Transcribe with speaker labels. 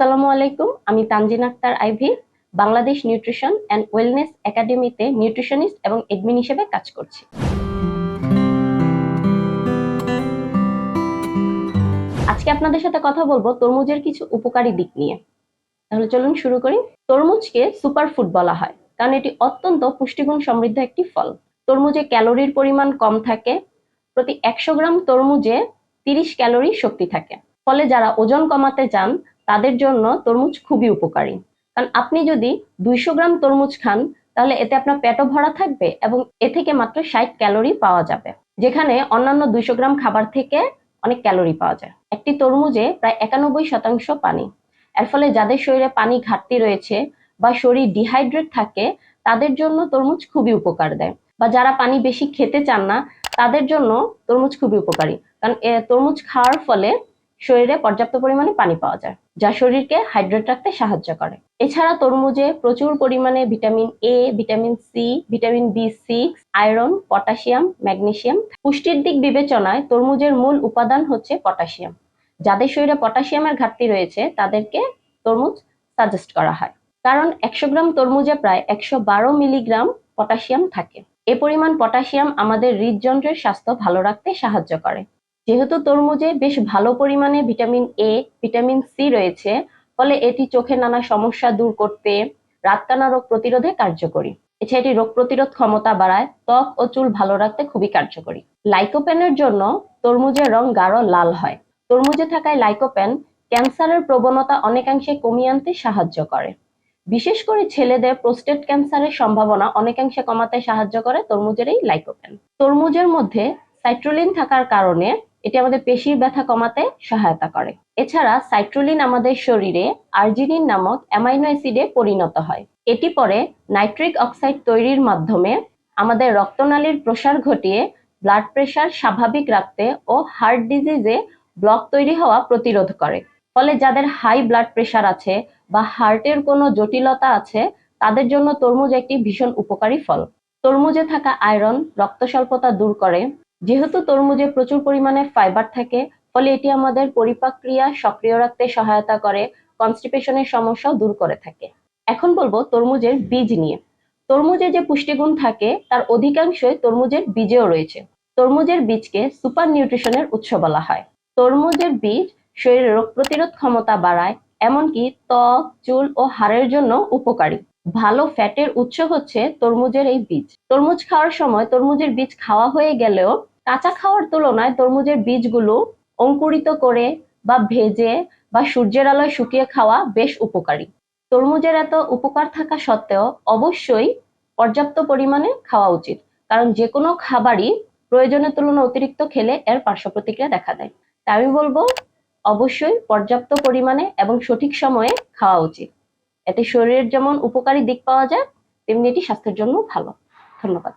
Speaker 1: আসসালামু আলাইকুম, আমি Tanzin Akter Ivy, Bangladesh nutrition and wellness একাডেমিতে নিউট্রিশনিস্ট এবং এডমিন হিসেবে কাজ করছি। আজকে আপনাদের সাথে কথা বলব তরমুজের কিছু উপকারী দিক নিয়ে। তাহলে চলুন শুরু করি। তরমুজকে সুপার ফুড বলা হয়, কারণ এটি অত্যন্ত পুষ্টিগুণ সমৃদ্ধ একটি ফল। তরমুজে ক্যালোরির পরিমাণ কম থাকে, প্রতি একশো গ্রাম তরমুজে তিরিশ ক্যালোরি শক্তি থাকে। ফলে যারা ওজন কমাতে চান তাদের জন্য তরমুজ খুবই উপকারী। কারণ আপনি যদি দুইশো গ্রাম তরমুজ খান, তাহলে এতে আপনার পেটও ভরা থাকবে এবং এ থেকে মাত্র ষাট ক্যালোরি পাওয়া যাবে। যেখানে অন্যান্য দুইশো গ্রাম খাবার থেকে অনেক ক্যালোরি পাওয়া যায়। একটি তরমুজে প্রায় একানব্বই শতাংশ পানি। এর ফলে যাদের শরীরে পানি ঘাটতি রয়েছে বা শরীর ডিহাইড্রেট থাকে, তাদের জন্য তরমুজ খুবই উপকার দেয়। বা যারা পানি বেশি খেতে চান না, তাদের জন্য তরমুজ খুবই উপকারী। কারণ তরমুজ খাওয়ার ফলে শরীরে পর্যাপ্ত পরিমাণে পানি পাওয়া যায়, যা শরীরকে হাইড্রেট রাখতে সাহায্য করে। এছাড়া তরমুজে প্রচুর পরিমাণে vitamin A vitamin C vitamin B six iron potassium magnesium পুষ্টির দিক বিবেচনায় তরমুজের মূল উপাদান হচ্ছে পটাশিয়াম যাদের শরীরে পটাশিয়ামের ঘাটতি রয়েছে, তাদেরকে তরমুজ সাজেস্ট করা হয়। কারণ একশো গ্রাম তরমুজে প্রায় একশো বারো মিলিগ্রাম পটাশিয়াম থাকে। এ পরিমাণ পটাশিয়াম আমাদের হৃদযন্ত্রের স্বাস্থ্য ভালো রাখতে সাহায্য করে। যেহেতু তরমুজে বেশ ভালো পরিমাণে ভিটামিন এ ভিটামিন সি রয়েছে, ফলে এটি চোখের নানা সমস্যা দূর করতে রাতকানা রোগ প্রতিরোধে কার্যকরী। এছাড়া এটি রোগ প্রতিরোধ ক্ষমতা বাড়ায়, ত্বক ও চুল ভালো রাখতে খুবই কার্যকরী। লাইকোপেনের জন্য তরমুজের রং গাঢ় লাল হয়। তরমুজে থাকায় লাইকোপেন ক্যান্সারের প্রবণতা অনেকাংশে কমিয়ে আনতে সাহায্য করে। বিশেষ করে ছেলেদের প্রোস্টেট ক্যান্সারের সম্ভাবনা অনেকাংশে কমাতে সাহায্য করে তরমুজের এই লাইকোপেন তরমুজের মধ্যে সাইট্রোলিন থাকার কারণে এটি আমাদের পেশির ব্যথা কমাতে সহায়তা করে। এছাড়া সাইট্রোলিন আমাদের শরীরে আর্জিনিন নামক অ্যামাইনো অ্যাসিডে পরিণত হয়। এটি পরে নাইট্রিক অক্সাইড তৈরির মাধ্যমে আমাদের রক্তনালীর প্রসার ঘটিয়ে ব্লাড প্রেশার স্বাভাবিক রাখতে ও হার্ট ডিজিজে ব্লক তৈরি হওয়া প্রতিরোধ করে। ফলে যাদের হাই ব্লাড প্রেশার আছে বা হার্টের কোনো জটিলতা আছে, তাদের জন্য তরমুজ একটি ভীষণ উপকারী ফল। তরমুজে থাকা আয়রন রক্ত স্বল্পতা দূর করে যেহেতু তরমুজে প্রচুর পরিমাণে ফাইবার থাকে, ফলে এটি আমাদের পরিপাক ক্রিয়া সক্রিয় রাখতে সহায়তা করে কনস্টিপেশনের সমস্যাও দূর করে থাকে। এখন বলব তরমুজের বীজ নিয়ে। তরমুজে যে পুষ্টিগুণ থাকে, তার অধিকাংশই তরমুজের বীজেও রয়েছে। তরমুজের বীজকে সুপার নিউট্রিশনের উৎস বলা হয়। তরমুজের বীজ শরীরের রোগ প্রতিরোধ ক্ষমতা বাড়ায়, এমনকি ত্বক, চুল ও হাড়ের জন্য উপকারী। ভালো ফ্যাটের উৎস হচ্ছে তরমুজের এই বীজ। তরমুজ খাওয়ার সময় তরমুজের বীজ খাওয়া হয়ে গেলেও কাঁচা খাওয়ার তুলনায় তরমুজের বীজগুলো অঙ্কুরিত করে বা ভেজে বা সূর্যের আলোয় শুকিয়ে খাওয়া বেশ উপকারী। তরমুজের এত উপকার থাকা সত্ত্বেও অবশ্যই পর্যাপ্ত পরিমাণে খাওয়া উচিত, কারণ যে কোনো খাবারই প্রয়োজনের তুলনায় অতিরিক্ত খেলে এর পার্শ্ব প্রতিক্রিয়া দেখা দেয়। তাই আমি বলব, অবশ্যই পর্যাপ্ত পরিমাণে এবং সঠিক সময়ে খাওয়া উচিত। এতে শরীরের যেমন উপকারী দিক পাওয়া যায় তেমনি এটি স্বাস্থ্যের জন্য ভালো। ধন্যবাদ।